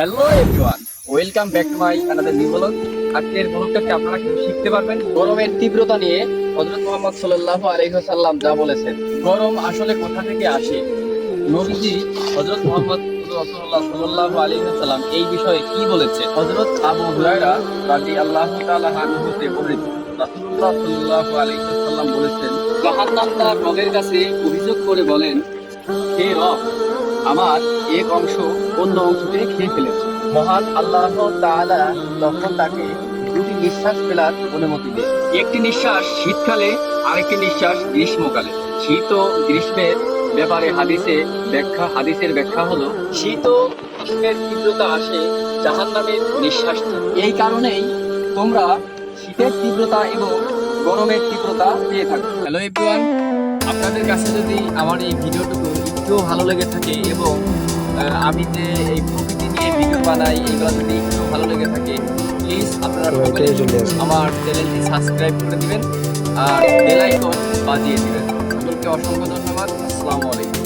Hello everyone welcome back to my another new blog আজকের ব্লগটা থেকে আপনারা কিছু শিখতে পারবেন? গরমের তীব্রতা নিয়ে হযরত মুহাম্মদ সাল্লাল্লাহু আলাইহি ওয়াসাল্লাম যা বলেছেন। গরম আসলে কোথা থেকে আসে। নবীজি হযরত মুহাম্মদ রাসূলুল্লাহ সাল্লাল্লাহু আলাইহি ওয়াসাল্লাম এই বিষয়ে কি বলেছে হযরত আবু হুরায়রা রাদিয়াল্লাহু তাআলা আনহু হতে বর্ণিত। রাসূলুল্লাহ সাল্লাল্লাহু আলাইহি ওয়াসাল্লাম বলেছেন জাহান্নাম তার রবের কাছে অভিযোগ করে বলেন, হে রব আমার এক অংশ অন্য অংশকে খেয়ে ফেলেছে। মহান আল্লাহ তাআলা তখন তাকে দুটি নিঃশ্বাস ফেলার অনুমতি দেয় একটি নিঃশ্বাস শীতকালে, আরেকটি নিঃশ্বাস গ্রীষ্মকালে। শীত ও গ্রীষ্মের ব্যাপারে হাদিসে ব্যাখ্যা, হাদিসের ব্যাখ্যা হলো, শীত ও গ্রীষ্মের তীব্রতা আসে জাহান্নামের নিঃশ্বাস। থেকে। এই কারণেই তোমরা শীতের তীব্রতা এবং গরমের তীব্রতা পেয়ে থাকো। হ্যালো এভরিওয়ান আপনাদের কাছে যদি আমার এই ভিডিওটুকু একটু ভালো লেগে থাকে এবং আমি যে এই প্রকৃতি নিয়ে ভিডিও বানাই এগুলো যদি একটু ভালো লেগে থাকে প্লিজ আপনারা আমার চ্যানেলটি সাবস্ক্রাইব করে দিবেন আর বেল আইকন বাজিয়ে দিবেন। সকলকে অসংখ্য ধন্যবাদ। আসসালামু আলাইকুম।